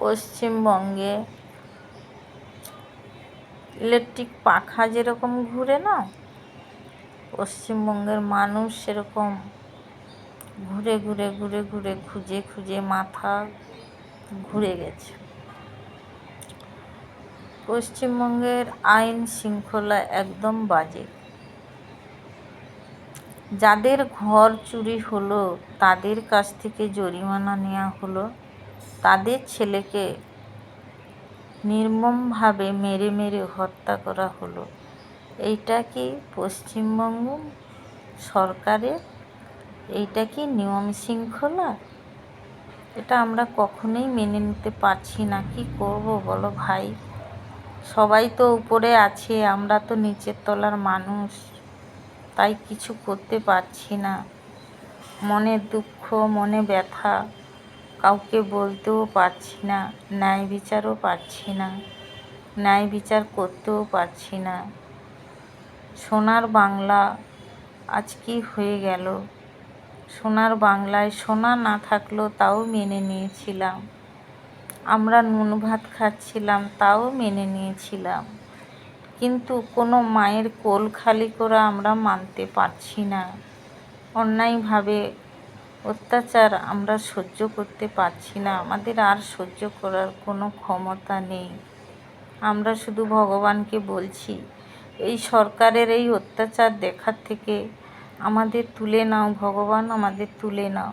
পশ্চিমবঙ্গে ইলেকট্রিক পাখা যেরকম ঘুরে না, পশ্চিমবঙ্গের মানুষ সেরকম ঘুরে ঘুরে ঘুরে ঘুরে খুঁজে খুঁজে মাথা ঘুরে গেছে। পশ্চিমবঙ্গের আইন শৃঙ্খলা একদম বাজে। যাদের ঘর চুরি হলো, তাদের কাছ থেকে জরিমানা নেওয়া হলো। তাদের ছেলেকে নির্মমভাবে মেরে মেরে হত্যা করা হলো। এইটা কি পশ্চিমবঙ্গ সরকারের? এইটা কি নিয়ম শৃঙ্খলা? এটা আমরা কখনোই মেনে নিতে পারছি না। কি করব বলো ভাই? সবাই তো উপরে আছে, আমরা তো নিচের তলার মানুষ। তাই কিছু করতে পারছি না। মনের দুঃখ, মনে ব্যথা। কাউকে বলতেও পারছি না, ন্যায় বিচারও পাচ্ছি না, ন্যায় বিচার করতেও পারছি না। সোনার বাংলা আজ কি হয়ে গেল? সোনার বাংলায় সোনা না থাকলেও তাও মেনে নিয়েছিলাম। আমরা নুন ভাত খাচ্ছিলাম তাও মেনে নিয়েছিলাম। কিন্তু কোনো মায়ের কোল খালি করা আমরা মানতে পারছি না। অন্যায়ভাবে অত্যাচার আমরা সহ্য করতে পারছি না। আমাদের আর সহ্য করার কোনো ক্ষমতা নেই। আমরা শুধু ভগবানকে বলছি, এই সরকারের এই অত্যাচার দেখার থেকে আমাদের তুলে নাও, ভগবান আমাদের তুলে নাও।